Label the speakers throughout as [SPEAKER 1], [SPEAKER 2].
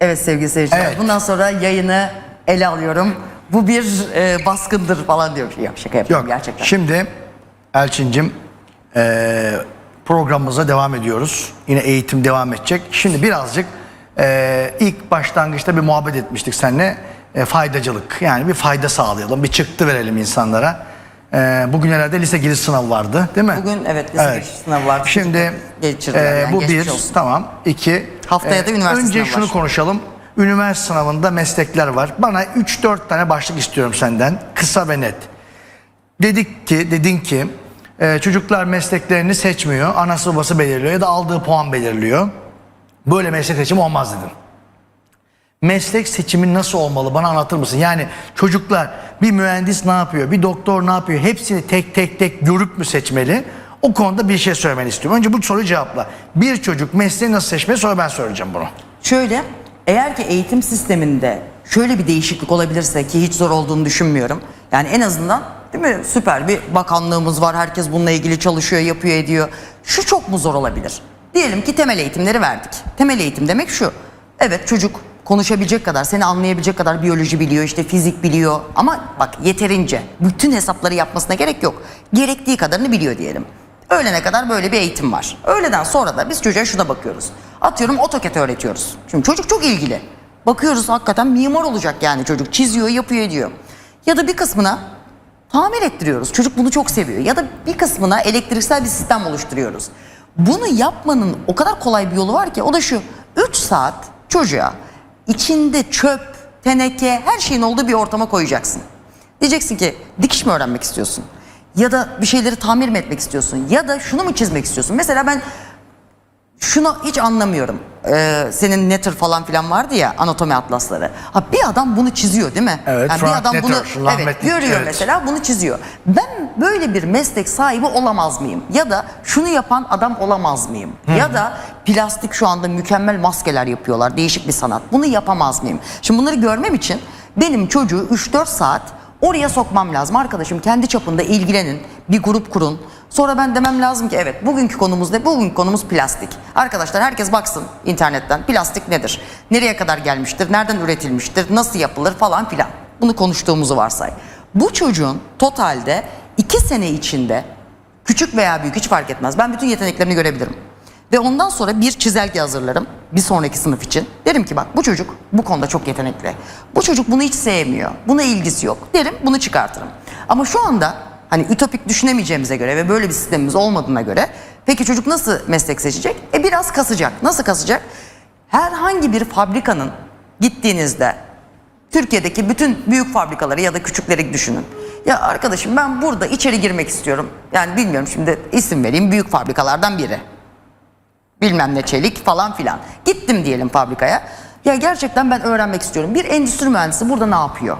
[SPEAKER 1] Evet sevgili seyirciler.
[SPEAKER 2] Evet.
[SPEAKER 1] Bundan sonra yayını ele alıyorum. Bu bir e, baskındır falan diyor. Yok şaka yapıyorum
[SPEAKER 2] Yok.
[SPEAKER 1] gerçekten.
[SPEAKER 2] Şimdi Elçin'cim eee programımıza devam ediyoruz. Yine eğitim devam edecek. Şimdi birazcık eee, ilk başlangıçta bir muhabbet etmiştik seninle. E, faydacılık. Yani bir fayda sağlayalım. Bir çıktı verelim insanlara. Eee bugün herhalde lise giriş sınavı vardı değil mi?
[SPEAKER 1] Bugün evet lise giriş sınavı vardı.
[SPEAKER 2] Şimdi
[SPEAKER 1] yani,
[SPEAKER 2] bu bir
[SPEAKER 1] olsun.
[SPEAKER 2] tamam. iki
[SPEAKER 1] Haftaya da üniversite
[SPEAKER 2] Önce
[SPEAKER 1] sınavı
[SPEAKER 2] şunu
[SPEAKER 1] var.
[SPEAKER 2] konuşalım. Üniversite sınavında meslekler var. Bana 3-4 tane başlık istiyorum senden. Kısa ve net. Dedik ki, dedin ki e, çocuklar mesleklerini seçmiyor. Anası babası belirliyor ya da aldığı puan belirliyor. Böyle meslek seçimi olmaz dedin. Meslek seçimi nasıl olmalı bana anlatır mısın? Yani çocuklar bir mühendis ne yapıyor, bir doktor ne yapıyor hepsini tek tek tek görüp mü seçmeli? O konuda bir şey söylemeni istiyorum. Önce bu soruyu cevapla. Bir çocuk mesleği nasıl seçmeli sonra ben söyleyeceğim bunu.
[SPEAKER 1] Şöyle eğer ki eğitim sisteminde şöyle bir değişiklik olabilirse ki hiç zor olduğunu düşünmüyorum. Yani en azından değil mi süper bir bakanlığımız var. Herkes bununla ilgili çalışıyor, yapıyor, ediyor. Şu çok mu zor olabilir? Diyelim ki temel eğitimleri verdik. Temel eğitim demek şu. Evet çocuk konuşabilecek kadar, seni anlayabilecek kadar biyoloji biliyor, işte fizik biliyor. Ama bak yeterince bütün hesapları yapmasına gerek yok. Gerektiği kadarını biliyor diyelim. Öğlene kadar böyle bir eğitim var. Öğleden sonra da biz çocuğa şuna bakıyoruz. Atıyorum AutoCAD öğretiyoruz. Şimdi çocuk çok ilgili. Bakıyoruz hakikaten mimar olacak yani çocuk. Çiziyor, yapıyor, ediyor. Ya da bir kısmına tamir ettiriyoruz. Çocuk bunu çok seviyor. Ya da bir kısmına elektriksel bir sistem oluşturuyoruz. Bunu yapmanın o kadar kolay bir yolu var ki o da şu. 3 saat çocuğa içinde çöp, teneke, her şeyin olduğu bir ortama koyacaksın. Diyeceksin ki dikiş mi öğrenmek istiyorsun? Ya da bir şeyleri tamir mi etmek istiyorsun? Ya da şunu mu çizmek istiyorsun? Mesela ben şunu hiç anlamıyorum. Ee, senin Netter falan filan vardı ya anatomi atlasları. Ha bir adam bunu çiziyor değil mi?
[SPEAKER 2] Evet,
[SPEAKER 1] Yani
[SPEAKER 2] Frank
[SPEAKER 1] bir adam bunu
[SPEAKER 2] Netter, şu
[SPEAKER 1] evet, görüyor
[SPEAKER 2] evet.
[SPEAKER 1] mesela bunu çiziyor. Ben böyle bir meslek sahibi olamaz mıyım? Ya da şunu yapan adam olamaz mıyım? Ya da plastik şu anda mükemmel maskeler yapıyorlar. Değişik bir sanat. Bunu yapamaz mıyım? Şimdi bunları görmem için benim çocuğu 3-4 saat Oraya sokmam lazım. Arkadaşım kendi çapında ilgilenin. Bir grup kurun. Sonra ben demem lazım ki evet bugünkü konumuz ne? Bugünkü konumuz plastik. Arkadaşlar herkes baksın internetten. Plastik nedir? Nereye kadar gelmiştir? Nereden üretilmiştir? Nasıl yapılır falan filan. Bunu konuştuğumuzu varsay. Bu çocuğun totalde iki sene içinde küçük veya büyük hiç fark etmez. Ben bütün yeteneklerini görebilirim. Ve ondan sonra bir çizelge hazırlarım bir sonraki sınıf için. Derim ki bak bu çocuk bu konuda çok yetenekli. Bu çocuk bunu hiç sevmiyor. Buna ilgisi yok. Derim bunu çıkartırım. Ama şu anda hani ütopik düşünemeyeceğimize göre ve böyle bir sistemimiz olmadığına göre peki çocuk nasıl meslek seçecek? E biraz kasacak. Nasıl kasacak? Herhangi bir fabrikanın gittiğinizde Türkiye'deki bütün büyük fabrikaları ya da küçükleri düşünün. Ya arkadaşım ben burada içeri girmek istiyorum. Yani bilmiyorum şimdi isim vereyim büyük fabrikalardan biri bilmem ne çelik falan filan. Gittim diyelim fabrikaya. Ya gerçekten ben öğrenmek istiyorum. Bir endüstri mühendisi burada ne yapıyor?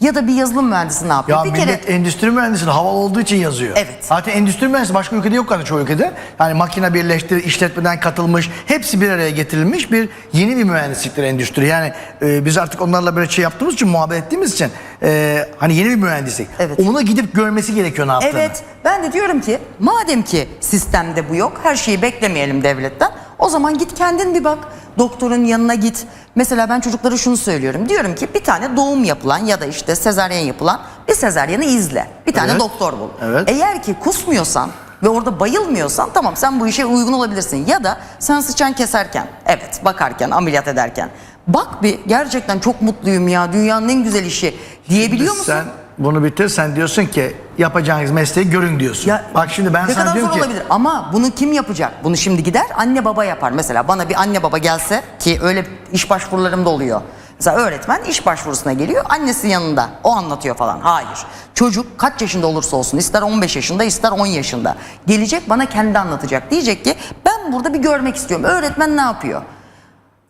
[SPEAKER 1] Ya da bir yazılım mühendisi ne yapıyor?
[SPEAKER 2] Ya
[SPEAKER 1] bir
[SPEAKER 2] millet endüstri mühendisliği havalı olduğu için yazıyor.
[SPEAKER 1] Evet.
[SPEAKER 2] Zaten endüstri mühendisi başka ülkede yok hani çoğu ülkede. Yani makine birleştir, işletmeden katılmış, hepsi bir araya getirilmiş bir yeni bir mühendisliktir endüstri. Yani e, biz artık onlarla böyle şey yaptığımız için, muhabbet ettiğimiz için e, hani yeni bir mühendislik.
[SPEAKER 1] Evet.
[SPEAKER 2] Onu gidip görmesi gerekiyor ne yaptığını.
[SPEAKER 1] Evet ben de diyorum ki madem ki sistemde bu yok her şeyi beklemeyelim devletten o zaman git kendin bir bak doktorun yanına git. Mesela ben çocuklara şunu söylüyorum diyorum ki bir tane doğum yapılan ya da işte sezaryen yapılan bir sezaryeni izle bir tane
[SPEAKER 2] Evet.
[SPEAKER 1] doktor bul.
[SPEAKER 2] Evet.
[SPEAKER 1] Eğer ki kusmuyorsan ve orada bayılmıyorsan tamam sen bu işe uygun olabilirsin ya da sen sıçan keserken evet bakarken ameliyat ederken bak bir gerçekten çok mutluyum ya dünyanın en güzel işi diyebiliyor musun?
[SPEAKER 2] Sen bunu bitir sen diyorsun ki yapacağınız mesleği görün diyorsun.
[SPEAKER 1] Ya,
[SPEAKER 2] Bak şimdi ben
[SPEAKER 1] ne
[SPEAKER 2] sana
[SPEAKER 1] kadar
[SPEAKER 2] diyorum
[SPEAKER 1] zor
[SPEAKER 2] ki
[SPEAKER 1] olabilir ama bunu kim yapacak? Bunu şimdi gider anne baba yapar. Mesela bana bir anne baba gelse ki öyle iş başvurularım da oluyor. Mesela öğretmen iş başvurusuna geliyor annesinin yanında o anlatıyor falan. Hayır çocuk kaç yaşında olursa olsun ister 15 yaşında ister 10 yaşında gelecek bana kendi anlatacak. Diyecek ki ben burada bir görmek istiyorum öğretmen ne yapıyor?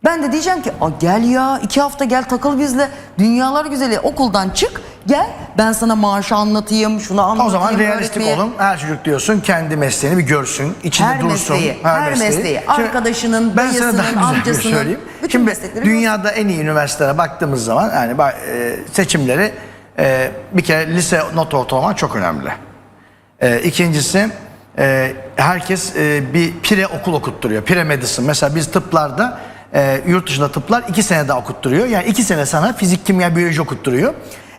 [SPEAKER 1] Ben de diyeceğim ki "Aa, gel ya iki hafta gel takıl bizle dünyalar güzeli okuldan çık gel ben sana maaşı anlatayım şunu anlatayım.
[SPEAKER 2] o zaman realistik
[SPEAKER 1] öğretmeye."
[SPEAKER 2] olun. Her çocuk diyorsun kendi mesleğini bir görsün, içinde
[SPEAKER 1] Her
[SPEAKER 2] dursun.
[SPEAKER 1] mesleği, her mesleği. Arkadaşının,
[SPEAKER 2] ben sana
[SPEAKER 1] dayısının,
[SPEAKER 2] daha güzel bir
[SPEAKER 1] amcasının,
[SPEAKER 2] şey söyleyeyim.
[SPEAKER 1] bütün
[SPEAKER 2] Şimdi
[SPEAKER 1] meslekleri
[SPEAKER 2] dünyada en iyi üniversitelere baktığımız zaman yani e, seçimleri e, bir kere lise not ortalama çok önemli. E, ikincisi e, herkes e, bir pire okul okutturuyor. Pire medicine. Mesela biz tıplarda e, yurt dışında tıplar 2 sene daha okutturuyor. Yani 2 sene sana fizik, kimya, biyoloji okutturuyor.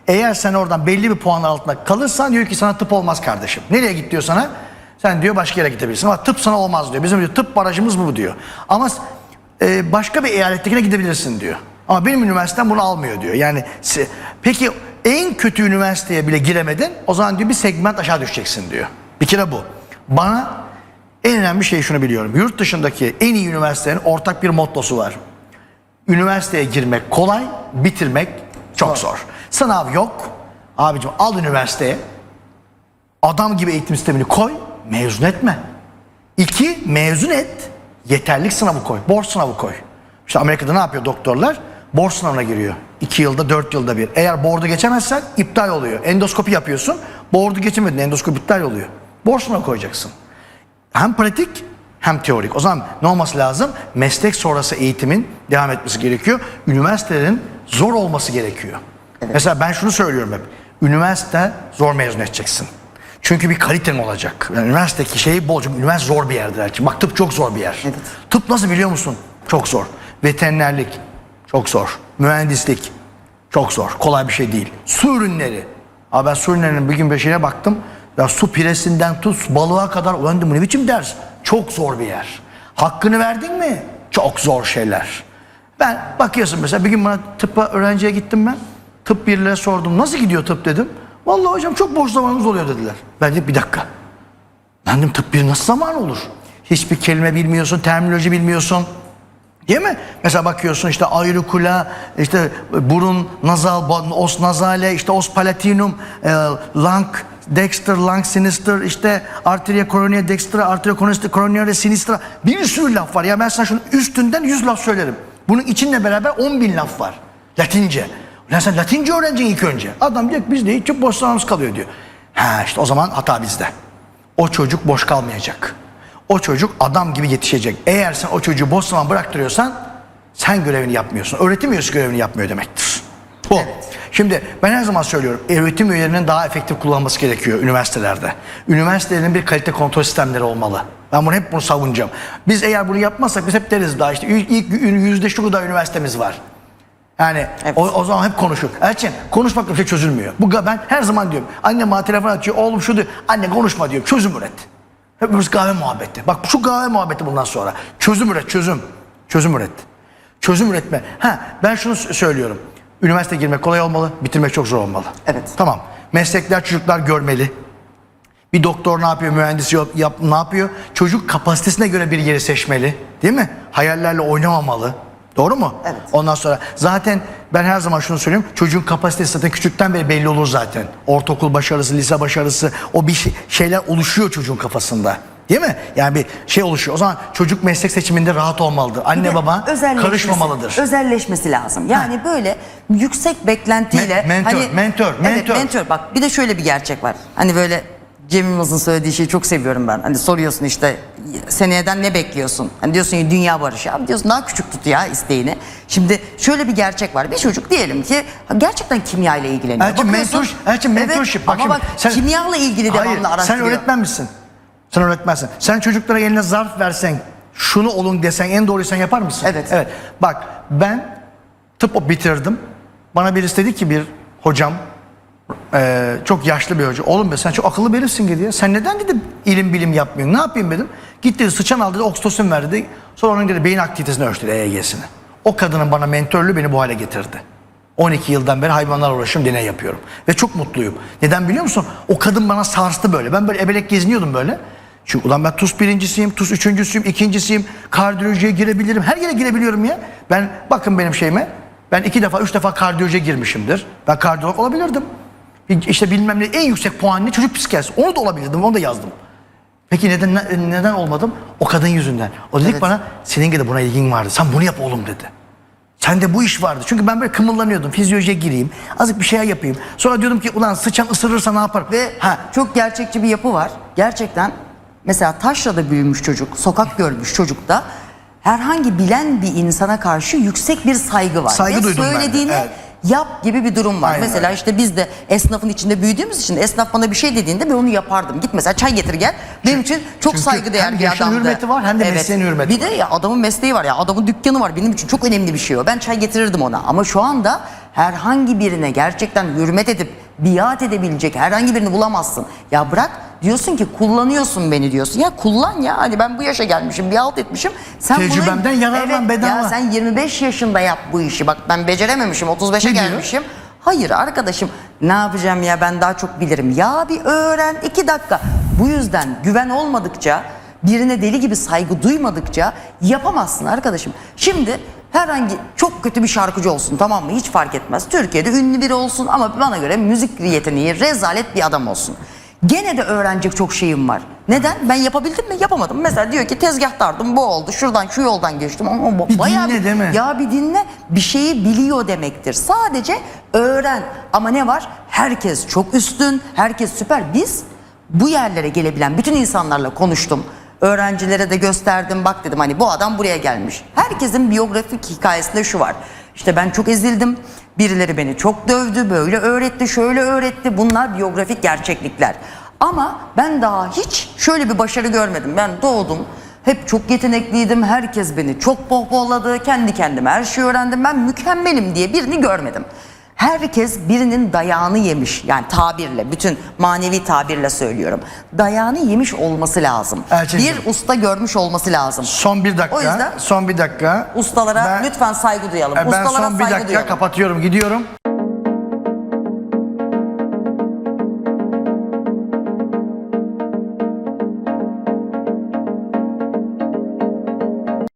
[SPEAKER 2] Eğer sen oradan belli bir puan altında kalırsan diyor ki sana tıp olmaz kardeşim. Nereye git diyor sana? Sen diyor başka yere gidebilirsin ama tıp sana olmaz diyor. Bizim diyor tıp barajımız bu diyor. Ama e, başka bir eyalettekine gidebilirsin diyor. Ama benim üniversitem bunu almıyor diyor. Yani peki en kötü üniversiteye bile giremedin o zaman diyor bir segment aşağı düşeceksin diyor. Bir kere bu. Bana en önemli şey şunu biliyorum. Yurt dışındaki en iyi üniversitelerin ortak bir mottosu var. Üniversiteye girmek kolay, bitirmek çok zor. Sınav yok. Abicim al üniversiteye. Adam gibi eğitim sistemini koy, mezun etme. İki, mezun et. Yeterlik sınavı koy, borç sınavı koy. İşte Amerika'da ne yapıyor doktorlar? Borç sınavına giriyor. İki yılda, dört yılda bir. Eğer board'u geçemezsen iptal oluyor. Endoskopi yapıyorsun, board'u geçemedin, endoskopi iptal oluyor. Borç sınavı koyacaksın. Hem pratik hem teorik. O zaman ne olması lazım? Meslek sonrası eğitimin devam etmesi gerekiyor. Üniversitelerin zor olması gerekiyor. Mesela ben şunu söylüyorum hep. Üniversite zor mezun edeceksin. Çünkü bir kaliten olacak. Yani üniversitedeki şeyi bol. Çünkü üniversite zor bir yerdir. Elçin. Bak tıp çok zor bir yer.
[SPEAKER 1] Evet.
[SPEAKER 2] Tıp nasıl biliyor musun? Çok zor. Veterinerlik çok zor. Mühendislik çok zor. Kolay bir şey değil. Su ürünleri. Abi ben su ürünlerinin bir gün beşine baktım. Ya su piresinden tut balığa kadar. Ulan bu ne biçim ders? Çok zor bir yer. Hakkını verdin mi? Çok zor şeyler. Ben bakıyorsun mesela bir gün bana tıbba öğrenciye gittim ben. Tıp birliğe sordum. Nasıl gidiyor tıp dedim. Vallahi hocam çok boş zamanımız oluyor dediler. Ben dedim bir dakika. Ben dedim tıp bir nasıl zaman olur? Hiçbir kelime bilmiyorsun, terminoloji bilmiyorsun. Değil mi? Mesela bakıyorsun işte auricula, işte burun, nazal, os nazale, işte os palatinum, e, lung, dexter, lung sinister, işte arteria coronia dextra, arteria coronia sinistra. Bir sürü laf var. Ya ben sana şunun üstünden yüz laf söylerim. Bunun içinle beraber on bin laf var. Latince. Ulan sen Latince öğreneceksin ilk önce. Adam diyor ki bizde hiç boş zamanımız kalıyor diyor. Ha işte o zaman hata bizde. O çocuk boş kalmayacak. O çocuk adam gibi yetişecek. Eğer sen o çocuğu boş zaman bıraktırıyorsan sen görevini yapmıyorsun. Öğretim üyesi görevini yapmıyor demektir. Bu. Şimdi ben her zaman söylüyorum öğretim üyelerinin daha efektif kullanılması gerekiyor üniversitelerde. Üniversitelerin bir kalite kontrol sistemleri olmalı. Ben bunu hep bunu savunacağım. Biz eğer bunu yapmazsak biz hep deriz daha işte ilk yüzde şu kadar üniversitemiz var. Yani
[SPEAKER 1] Evet.
[SPEAKER 2] o, o zaman hep konuşur. Elçin konuşmakla bir şey çözülmüyor. Bu ben her zaman diyorum. Annem bana telefon açıyor. Oğlum şu diyor. Anne konuşma diyor. Çözüm üret. Hepimiz kahve muhabbeti. Bak şu kahve muhabbeti bundan sonra. Çözüm üret çözüm. Çözüm üret. Çözüm üretme. Ha ben şunu söylüyorum. Üniversite girmek kolay olmalı. Bitirmek çok zor olmalı.
[SPEAKER 1] Evet.
[SPEAKER 2] Tamam. Meslekler çocuklar görmeli. Bir doktor ne yapıyor, mühendis yap, yap- ne yapıyor? Çocuk kapasitesine göre bir yeri seçmeli. Değil mi? Hayallerle oynamamalı. Doğru mu?
[SPEAKER 1] Evet.
[SPEAKER 2] Ondan sonra zaten ben her zaman şunu söylüyorum. Çocuğun kapasitesi zaten küçükten beri belli olur zaten. Ortaokul başarısı, lise başarısı o bir şey- şeyler oluşuyor çocuğun kafasında. Değil mi? Yani bir şey oluşuyor. O zaman çocuk meslek seçiminde rahat olmalıdır. Anne baba karışmamalıdır.
[SPEAKER 1] Özelleşmesi lazım. Yani böyle yüksek beklentiyle
[SPEAKER 2] Me- mentor, mentor,
[SPEAKER 1] Evet,
[SPEAKER 2] mentor.
[SPEAKER 1] mentor. Bak bir de şöyle bir gerçek var. Hani böyle Cem Yılmaz'ın söylediği şeyi çok seviyorum ben. Hani soruyorsun işte seneden ne bekliyorsun? Hani diyorsun ki dünya barışı. Abi diyorsun daha küçük tut ya isteğini. Şimdi şöyle bir gerçek var. Bir çocuk diyelim ki gerçekten kimya ile ilgileniyor.
[SPEAKER 2] Elçin,
[SPEAKER 1] Bakıyorsun-
[SPEAKER 2] mentor, Elçin, mentorship.
[SPEAKER 1] Evet, ama
[SPEAKER 2] şimdi
[SPEAKER 1] bak kimyayla ilgili devamlı
[SPEAKER 2] Hayır,
[SPEAKER 1] araştırıyor.
[SPEAKER 2] Sen öğretmen misin? Sen öğretmensin. Sen çocuklara eline zarf versen, şunu olun desen en doğruyu sen yapar mısın?
[SPEAKER 1] Evet.
[SPEAKER 2] Evet. Bak ben tıp bitirdim. Bana birisi dedi ki bir hocam, eee, çok yaşlı bir hoca. Oğlum be sen çok akıllı birisin dedi ya. Sen neden dedi ilim bilim yapmıyorsun? Ne yapayım dedim. Git dedi sıçan al dedi oksitosin ver dedi. Sonra onun dedi beyin aktivitesini ölçtü EEG'sini. O kadının bana mentörlüğü beni bu hale getirdi. 12 yıldan beri hayvanlarla uğraşıyorum, deney yapıyorum. Ve çok mutluyum. Neden biliyor musun? O kadın bana sarstı böyle. Ben böyle ebelek geziniyordum böyle. Çünkü ulan ben TUS birincisiyim, TUS üçüncüsüyüm, ikincisiyim. Kardiyolojiye girebilirim. Her yere girebiliyorum ya. Ben bakın benim şeyime. Ben iki defa, üç defa kardiyolojiye girmişimdir. Ben kardiyolog olabilirdim. İşte bilmem ne en yüksek puan ne çocuk psikiyatrisi. Onu da olabilirdim, onu da yazdım. Peki neden ne- neden olmadım? O kadın yüzünden. O dedik
[SPEAKER 1] Evet.
[SPEAKER 2] bana senin de buna ilgin vardı. Sen bunu yap oğlum dedi. Sende bu iş vardı. Çünkü ben böyle kımıldanıyordum. Fizyolojiye gireyim. Azıcık bir şey yapayım. Sonra diyordum ki ulan sıçan ısırırsa ne yapar?
[SPEAKER 1] Ve
[SPEAKER 2] ha,
[SPEAKER 1] çok gerçekçi bir yapı var. Gerçekten mesela taşrada büyümüş çocuk, sokak görmüş çocukta herhangi bilen bir insana karşı yüksek bir saygı var.
[SPEAKER 2] Saygı
[SPEAKER 1] Ve
[SPEAKER 2] duydum ben de, evet.
[SPEAKER 1] Yap gibi bir durum var.
[SPEAKER 2] Aynen
[SPEAKER 1] mesela
[SPEAKER 2] öyle.
[SPEAKER 1] işte biz de esnafın içinde büyüdüğümüz için esnaf bana bir şey dediğinde ben onu yapardım. Git mesela çay getir gel. Benim için çok saygıdeğer
[SPEAKER 2] hem
[SPEAKER 1] bir adamdı.
[SPEAKER 2] hürmeti var, hem de mesleğin hürmeti
[SPEAKER 1] Bir de ya adamın mesleği var ya adamın dükkanı var. Benim için çok önemli bir şey o. Ben çay getirirdim ona. Ama şu anda herhangi birine gerçekten hürmet edip biat edebilecek herhangi birini bulamazsın. Ya bırak diyorsun ki kullanıyorsun beni diyorsun. Ya kullan ya hani ben bu yaşa gelmişim bir halt etmişim. Sen bunu-
[SPEAKER 2] Tecrübemden yararlan
[SPEAKER 1] evet,
[SPEAKER 2] bedava.
[SPEAKER 1] Ya sen 25 yaşında yap bu işi. Bak ben becerememişim 35'e
[SPEAKER 2] Ne diyor?
[SPEAKER 1] gelmişim. Hayır arkadaşım ne yapacağım ya ben daha çok bilirim. Ya bir öğren iki dakika. Bu yüzden güven olmadıkça birine deli gibi saygı duymadıkça yapamazsın arkadaşım. Şimdi herhangi çok kötü bir şarkıcı olsun tamam mı hiç fark etmez. Türkiye'de ünlü biri olsun ama bana göre müzik yeteneği rezalet bir adam olsun. Gene de öğrenecek çok şeyim var. Neden? Ben yapabildim mi? Yapamadım. Mesela diyor ki tezgahtardım bu oldu. Şuradan şu yoldan geçtim. Ama bu-
[SPEAKER 2] Bir
[SPEAKER 1] bayağı
[SPEAKER 2] dinle, değil mi?
[SPEAKER 1] Ya bir dinle. Bir şeyi biliyor demektir. Sadece öğren. Ama ne var? Herkes çok üstün. Herkes süper. Biz bu yerlere gelebilen bütün insanlarla konuştum. Öğrencilere de gösterdim. Bak dedim hani bu adam buraya gelmiş. Herkesin biyografik hikayesinde şu var. İşte ben çok ezildim. Birileri beni çok dövdü. Böyle öğretti, şöyle öğretti. Bunlar biyografik gerçeklikler. Ama ben daha hiç şöyle bir başarı görmedim. Ben doğdum. Hep çok yetenekliydim. Herkes beni çok pohpohladı. Kendi kendime her şeyi öğrendim. Ben mükemmelim diye birini görmedim. Herkes birinin dayağını yemiş. Yani tabirle, bütün manevi tabirle söylüyorum. Dayağını yemiş olması lazım.
[SPEAKER 2] Elçinciğim.
[SPEAKER 1] Bir usta görmüş olması lazım.
[SPEAKER 2] Son bir dakika.
[SPEAKER 1] O yüzden
[SPEAKER 2] son bir dakika.
[SPEAKER 1] ustalara
[SPEAKER 2] Ben-
[SPEAKER 1] lütfen saygı duyalım.
[SPEAKER 2] E, Ben
[SPEAKER 1] Ustalara
[SPEAKER 2] son bir dakika
[SPEAKER 1] duyalım.
[SPEAKER 2] kapatıyorum gidiyorum.